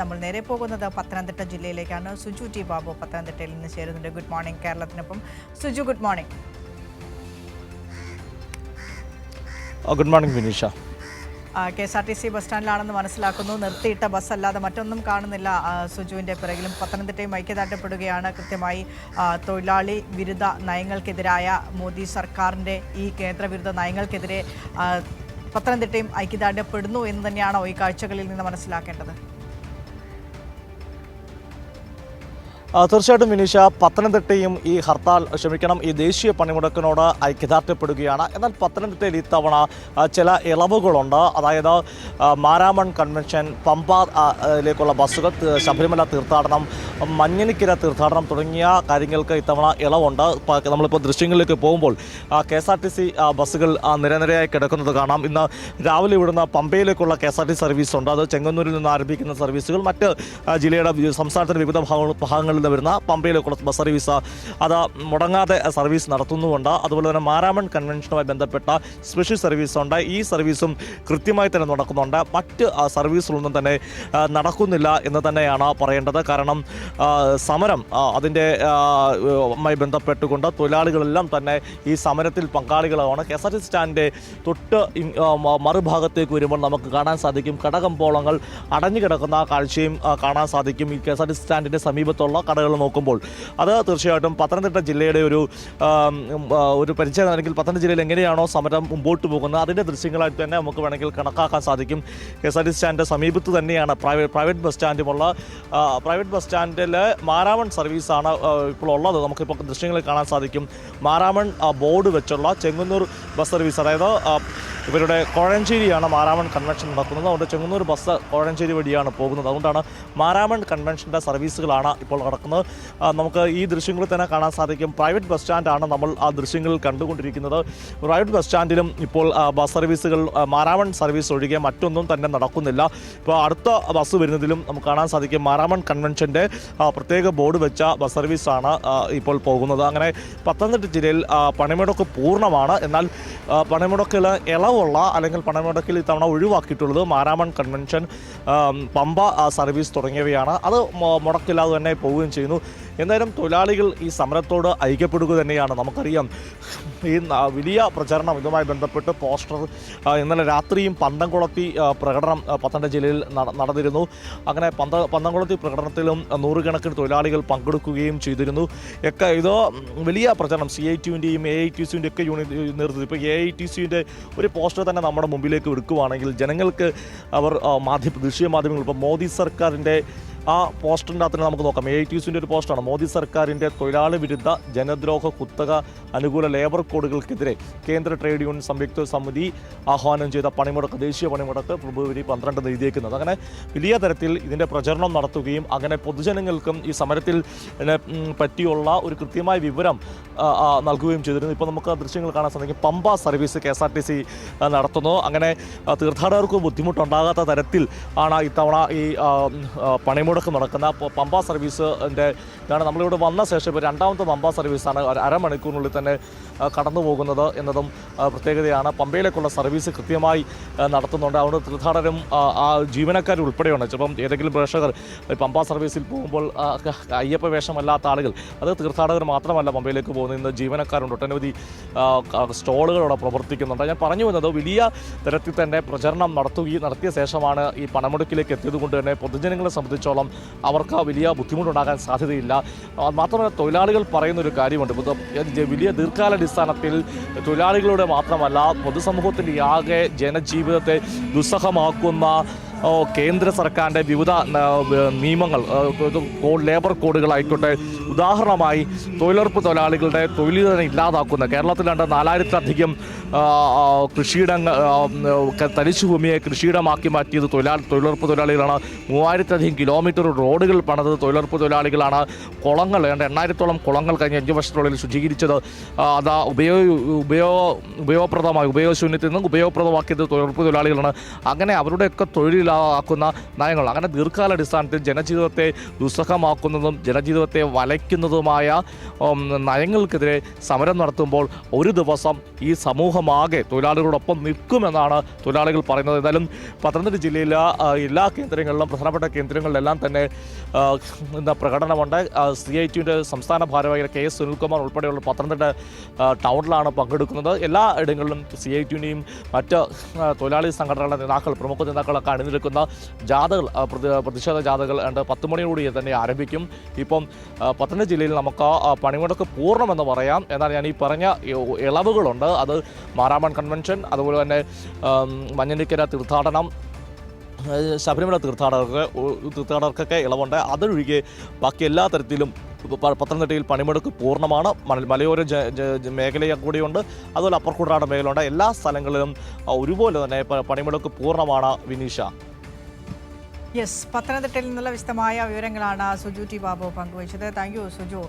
നമ്മൾ നേരെ പോകുന്നത് പത്തനംതിട്ട ജില്ലയിലേക്കാണ്. സുജു ടി ബാബു പത്തനംതിട്ടയിൽ നിന്ന് ചേരുന്നുണ്ട്. Good morning കേരളത്തിനൊപ്പം. Suju good morning good morning Vineesha. K S R T C bus സ്റ്റാൻഡിലാണെന്ന് മനസ്സിലാക്കുന്നു. നിർത്തിയിട്ട ബസ് അല്ലാതെ മറ്റൊന്നും കാണുന്നില്ല. സുജുവിന്റെ പിറകിലും പത്തനംതിട്ടയും ഐക്യദാർഢ്യപ്പെടുകയാണ്. കൃത്യമായി തൊഴിലാളി വിരുദ്ധ നയങ്ങൾക്കെതിരായ മോദി സർക്കാരിന്റെ ഈ കേന്ദ്രവിരുദ്ധ നയങ്ങൾക്കെതിരെ പത്തനംതിട്ടയും ഐക്യദാർഢ്യപ്പെടുന്നു എന്ന് തന്നെയാണോ ഈ കാഴ്ചകളിൽ നിന്ന് മനസ്സിലാക്കേണ്ടത്? തീർച്ചയായിട്ടും വിനീഷ പത്തനംതിട്ടയും ഈ ഹർത്താൽ ക്ഷമിക്കണം. ഈ ദേശീയ പണിമുടക്കിനോട് ഐക്യദാർഢ്യപ്പെടുകയാണ്. എന്നാൽ പത്തനംതിട്ടയിൽ ഇത്തവണ ചില ഇളവുകളുണ്ട്. അതായത് മാരാമൺ കൺവെൻഷൻ പമ്പയിലേക്കുള്ള ബസ്സുകൾ ശബരിമല തീർത്ഥാടനം മഞ്ഞനിക്കര തീർത്ഥാടനം തുടങ്ങിയ കാര്യങ്ങൾക്ക് ഇത്തവണ ഇളവുണ്ട്. നമ്മളിപ്പോൾ ദൃശ്യങ്ങളിലേക്ക് പോകുമ്പോൾ K S R T C ബസ്സുകൾ നിരനിരയായി കിടക്കുന്നത് കാണാം. ഇന്ന് രാവിലെ ഇവിടുന്ന് പമ്പയിലേക്കുള്ള K S R T service ഉണ്ട് അത് ചെങ്ങന്നൂരിൽ നിന്ന് ആരംഭിക്കുന്ന സർവീസുകൾ. മറ്റ് ജില്ലയുടെ സംസ്ഥാനത്തിന്റെ വിവിധ ഭാഗങ്ങളിൽ നിന്ന് വരുന്ന പമ്പയിലേക്കുള്ള ബസ് സർവീസ് അത് മുടങ്ങാതെ സർവീസ് നടത്തുന്നുമുണ്ട്. അതുപോലെ തന്നെ മാരാമൺ കൺവെൻഷനുമായി ബന്ധപ്പെട്ട സ്പെഷ്യൽ സർവീസ് ഉണ്ട് ഈ സർവീസും കൃത്യമായി തന്നെ നടക്കുന്നുണ്ട്. മറ്റ് സർവീസുകളൊന്നും തന്നെ നടക്കുന്നില്ല എന്ന് തന്നെയാണ് പറയേണ്ടത്. കാരണം സമരം അതിന്റെ മായി ബന്ധപ്പെട്ടുകൊണ്ട് തൊഴിലാളികളെല്ലാം തന്നെ ഈ സമരത്തിൽ പങ്കാളികളാണ്. കെ എസ് ആർ ടി സ്റ്റാൻഡിന്റെ തൊട്ട് മറുഭാഗത്തേക്ക് വരുമ്പോൾ നമുക്ക് കാണാൻ സാധിക്കും കടകമ്പോളങ്ങൾ അടഞ്ഞു കിടക്കുന്ന കാഴ്ചയും കാണാൻ സാധിക്കും. ഈ കെ എസ് ആർ ടി സ്റ്റാൻഡിന്റെ സമീപത്തുള്ള കടകൾ നോക്കുമ്പോൾ അത് തീർച്ചയായിട്ടും പത്തനംതിട്ട ജില്ലയുടെ ഒരു ഒരു പരിചയം അല്ലെങ്കിൽ പത്തനംതിട്ട ജില്ലയിൽ എങ്ങനെയാണോ സമരം മുമ്പോട്ട് പോകുന്നത്? അതിന്റെ ദൃശ്യങ്ങളായിട്ട് തന്നെ നമുക്ക് വേണമെങ്കിൽ കണക്കാക്കാൻ സാധിക്കും. കെ എസ് ആർ ടി സ്റ്റാൻഡിന്റെ സമീപത്ത് തന്നെയാണ് പ്രൈവറ്റ് പ്രൈവറ്റ് ബസ് സ്റ്റാൻഡുമുള്ള പ്രൈവറ്റ് ബസ് സ്റ്റാൻഡിൽ മാരാമൺ സർവീസാണ് ഇപ്പോൾ ഉള്ളത്. നമുക്കിപ്പോൾ ദൃശ്യങ്ങളിൽ കാണാൻ സാധിക്കും. മാരാമൺ ബോർഡ് വെച്ചുള്ള ചെങ്ങന്നൂർ ബസ് സർവീസ്. അതായത് ഇവരുടെ കോഴഞ്ചേരിയാണ് മാരാമൺ കൺവെൻഷൻ നടക്കുന്നത് അതുകൊണ്ട് ചെങ്ങന്നൂർ ബസ് കോഴഞ്ചേരി വഴിയാണ് പോകുന്നത്. അതുകൊണ്ടാണ് മാരാമൺ കൺവെൻഷന്റെ സർവീസുകളാണ് ഇപ്പോൾ നടക്കുന്നത്. നമുക്ക് ഈ ദൃശ്യങ്ങളിൽ തന്നെ കാണാൻ സാധിക്കും. പ്രൈവറ്റ് ബസ് സ്റ്റാൻഡാണ് നമ്മൾ ആ ദൃശ്യങ്ങളിൽ കണ്ടുകൊണ്ടിരിക്കുന്നത്. പ്രൈവറ്റ് ബസ് സ്റ്റാൻഡിലും ഇപ്പോൾ ബസ് സർവീസുകൾ മാരാമൺ സർവീസ് ഒഴികെ മറ്റൊന്നും തന്നെ നടക്കുന്നില്ല. ഇപ്പോൾ അടുത്ത ബസ് വരുന്നതിലും നമുക്ക് കാണാൻ സാധിക്കും മാരാമൺ കൺവെൻഷന്റെ പ്രത്യേക ബോർഡ് വെച്ച ബസ് സർവീസാണ് ഇപ്പോൾ പോകുന്നത്. അങ്ങനെ പത്തനംതിട്ട ജില്ലയിൽ പണിമുടക്ക് പൂർണമാണ്. എന്നാൽ പണിമുടക്കിൽ പണിമുടക്കിൽ ഇളവുള്ള അല്ലെങ്കിൽ പണമുടക്കിൽ ഇത്തവണ ഒഴിവാക്കിയിട്ടുള്ളത് മാരാമൺ കൺവെൻഷൻ പമ്പ സർവീസ് തുടങ്ങിയവയാണ്. അത് മുടക്കില്ലാതെ തന്നെ പോവുകയും ചെയ്യുന്നു. എന്തായാലും തൊഴിലാളികൾ ഈ സമരത്തോട് ഐക്യപ്പെടുക തന്നെയാണ് നമുക്കറിയാം. ഈ വലിയ പ്രചരണം ഇതുമായി ബന്ധപ്പെട്ട് പോസ്റ്റർ ഇന്നലെ രാത്രിയും പന്തംകുളത്തി പ്രകടനം പത്തനംതിട്ട ജില്ലയിൽ നടന്നിരുന്നു. അങ്ങനെ പന്ത പന്തംകുളത്തി പ്രകടനത്തിലും നൂറുകണക്കിന് തൊഴിലാളികൾ പങ്കെടുക്കുകയും ചെയ്തിരുന്നു. ഒക്കെ ഇത് വലിയ പ്രചരണം. സി ഐ ടിയുവിന്റെയും എ ഐ ടി സിന്റെ ഒക്കെ യൂണിറ്റ് നേതൃത്വത്തിൽ ഇപ്പോൾ എ ഐ ടി സിന്റെ ഒരു പോസ്റ്റർ തന്നെ നമ്മുടെ മുമ്പിലേക്ക് എടുക്കുകയാണെങ്കിൽ ജനങ്ങൾക്ക് അവർ മാധ്യമ ദൃശ്യ മാധ്യമങ്ങൾ ഇപ്പോൾ മോദി സർക്കാരിന്റെ ആ പോസ്റ്ററിന്റെ അകത്ത് നമുക്ക് നോക്കാം. എ ഐ ടി സിന്റെ ഒരു പോസ്റ്റാണ്. മോദി സർക്കാരിന്റെ തൊഴിലാളി വിരുദ്ധ ജനദ്രോഹ കുത്തക അനുകൂല ലേബർ കോഡുകൾക്കെതിരെ കേന്ദ്ര ട്രേഡ് യൂണിയൻ സംയുക്ത സമിതി ആഹ്വാനം ചെയ്ത പണിമുടക്ക് ദേശീയ പണിമുടക്ക് ഫെബ്രുവരി പന്ത്രണ്ട് എഴുതിയേക്കുന്നത്. അങ്ങനെ വലിയ തരത്തിൽ ഇതിന്റെ പ്രചരണം നടത്തുകയും അങ്ങനെ പൊതുജനങ്ങൾക്കും ഈ സമരത്തിൽ പറ്റിയുള്ള ഒരു കൃത്യമായ വിവരം നൽകുകയും ചെയ്തിരുന്നു. ഇപ്പോൾ നമുക്ക് ദൃശ്യങ്ങൾ കാണാൻ സാധിക്കും. Pampa service K S R T C നടത്തുന്നു. അങ്ങനെ തീർത്ഥാടകർക്ക് ബുദ്ധിമുട്ടുണ്ടാകാത്ത തരത്തിൽ ആണ് ഇത്തവണ ഈ ആ, ഉം, നടക്കുന്ന പമ്പ സർവീസിന്റെ ഇതാണ്. നമ്മളിവിടെ വന്ന ശേഷം ഇപ്പോൾ രണ്ടാമത്തെ പമ്പ സർവീസാണ് അരമണിക്കൂറിനുള്ളിൽ തന്നെ കടന്നു പോകുന്നത് എന്നതും പ്രത്യേകതയാണ്. പമ്പയിലേക്കുള്ള സർവീസ് കൃത്യമായി നടത്തുന്നുണ്ട്. അതുകൊണ്ട് തീർത്ഥാടകരും ആ, ജീവനക്കാർ ഉൾപ്പെടെയുണ്ട്. ചിലപ്പം ഏതെങ്കിലും പ്രേക്ഷകർ പമ്പ സർവീസിൽ പോകുമ്പോൾ അയ്യപ്പ വേഷമല്ലാത്ത ആളുകൾ അത് തീർത്ഥാടകർ മാത്രമല്ല പമ്പയിലേക്ക് പോകുന്ന ഇന്ന് ജീവനക്കാരുണ്ട്. ഒട്ടനവധി അവിടെ പ്രവർത്തിക്കുന്നുണ്ട്. ഞാൻ പറഞ്ഞു വന്നത് വലിയ തരത്തിൽ തന്നെ പ്രചരണം നടത്തുകയും നടത്തിയ ശേഷമാണ് ഈ പണമുടക്കിലേക്ക് എത്തിയത് കൊണ്ട് തന്നെ പൊതുജനങ്ങളെ സംബന്ധിച്ചോളം അവർക്ക് വലിയ ബുദ്ധിമുട്ടുണ്ടാകാൻ സാധ്യതയില്ല. മാത്രമല്ല തൊഴിലാളികൾ പറയുന്ന ഒരു കാര്യമുണ്ട് വലിയ ദീർഘകാലാടിസ്ഥാനത്തിൽ തൊഴിലാളികളുടെ മാത്രമല്ല പൊതുസമൂഹത്തിന്റെ ആകെ ജനജീവിതത്തെ ദുസ്സഹമാക്കുന്ന കേന്ദ്ര സർക്കാരിന്റെ വിവിധ നിയമങ്ങൾ ലേബർ കോഡുകളായിക്കോട്ടെ ഉദാഹരണമായി തൊഴിലുറപ്പ് തൊഴിലാളികളുടെ തൊഴിൽ തന്നെ ഇല്ലാതാക്കുന്ന കേരളത്തിലാണ്ട് നാലായിരത്തിലധികം കൃഷിയിടങ്ങൾ തരിശു ഭൂമിയെ കൃഷിയിടമാക്കി മാറ്റിയത് തൊഴിലാളി തൊഴിലുറപ്പ് തൊഴിലാളികളാണ്. മൂവായിരത്തിലധികം കിലോമീറ്റർ റോഡുകൾ പണിതത് തൊഴിലുറപ്പ് തൊഴിലാളികളാണ്. കുളങ്ങൾ ഏതാണ്ട് എണ്ണായിരത്തോളം കുളങ്ങൾ കഴിഞ്ഞ അഞ്ച് വർഷത്തിനുള്ളിൽ ശുചീകരിച്ചത്. അത് ഉപയോഗ ഉപയോഗ ഉപയോഗപ്രദമായി ഉപയോഗശൂന്യത്തിൽ നിന്ന് ഉപയോഗപ്രദമാക്കിയത് തൊഴിലുറപ്പ് തൊഴിലാളികളാണ്. അങ്ങനെ അവരുടെയൊക്കെ തൊഴിലില്ലാതെ ദീർഘകാലാക്കുന്ന നയങ്ങൾ. അങ്ങനെ ദീർഘകാലാടിസ്ഥാനത്തിൽ ജനജീവിതത്തെ ദുസ്സഹമാക്കുന്നതും ജനജീവിതത്തെ വലയ്ക്കുന്നതുമായ നയങ്ങൾക്കെതിരെ സമരം നടത്തുമ്പോൾ ഒരു ദിവസം ഈ സമൂഹമാകെ തൊഴിലാളികളോടൊപ്പം നിൽക്കുമെന്നാണ് തൊഴിലാളികൾ പറയുന്നത്. എന്തായാലും പത്തനംതിട്ട ജില്ലയിലെ എല്ലാ കേന്ദ്രങ്ങളിലും പ്രധാനപ്പെട്ട കേന്ദ്രങ്ങളിലെല്ലാം തന്നെ എന്താ പ്രകടനമുണ്ട്. സി ഐ ടിയുടെ സംസ്ഥാന ഭാരവാഹി കെ എസ് സുനിൽകുമാർ ഉൾപ്പെടെയുള്ള പത്തനംതിട്ട ടൗണിലാണ് പങ്കെടുക്കുന്നത്. എല്ലാ ഇടങ്ങളിലും സി ഐ ടിയുടെയും മറ്റ് തൊഴിലാളി സംഘടനകളുടെ നേതാക്കൾ പ്രമുഖ നേതാക്കളൊക്കെ അണിനിരക്കുന്ന ജാഥകൾ പ്രതിഷേധ ജാഥകൾ ഉണ്ട് പത്ത് മണിയോടുകൂടി തന്നെ ആരംഭിക്കും. ഇപ്പം പത്തനംതിട്ട ജില്ലയിൽ നമുക്ക് പണിമുടക്ക് പൂർണമെന്ന് പറയാം. എന്നാൽ ഞാൻ ഈ പറഞ്ഞ ഇളവുകളുണ്ട്. അത് മാരാമൺ കൺവെൻഷൻ അതുപോലെ തന്നെ മഞ്ഞനിക്കര തീർത്ഥാടനം ശബരിമല തീർത്ഥാടകർക്ക് തീർത്ഥാടകർക്കൊക്കെ ഇളവുണ്ട്. അതൊഴികെ ബാക്കി എല്ലാ തരത്തിലും പത്തനംതിട്ടയിൽ പണിമുടക്ക് പൂർണമാണ്. മല- മലയോര മേഖലയും കൂടിയുണ്ട്. അതുപോലെ അപ്പർക്കുടാട് മേഖലയുണ്ട്. എല്ലാ സ്ഥലങ്ങളിലും ഒരുപോലെ തന്നെ പണിമുടക്ക് പൂർണമാണ് വിനീഷ. യെസ് പത്തനംതിട്ടയിൽ നിന്നുള്ള വിശദമായ വിവരങ്ങളാണ് സുജു ടി ബാബു പങ്കുവച്ചത്. Thank you Suju.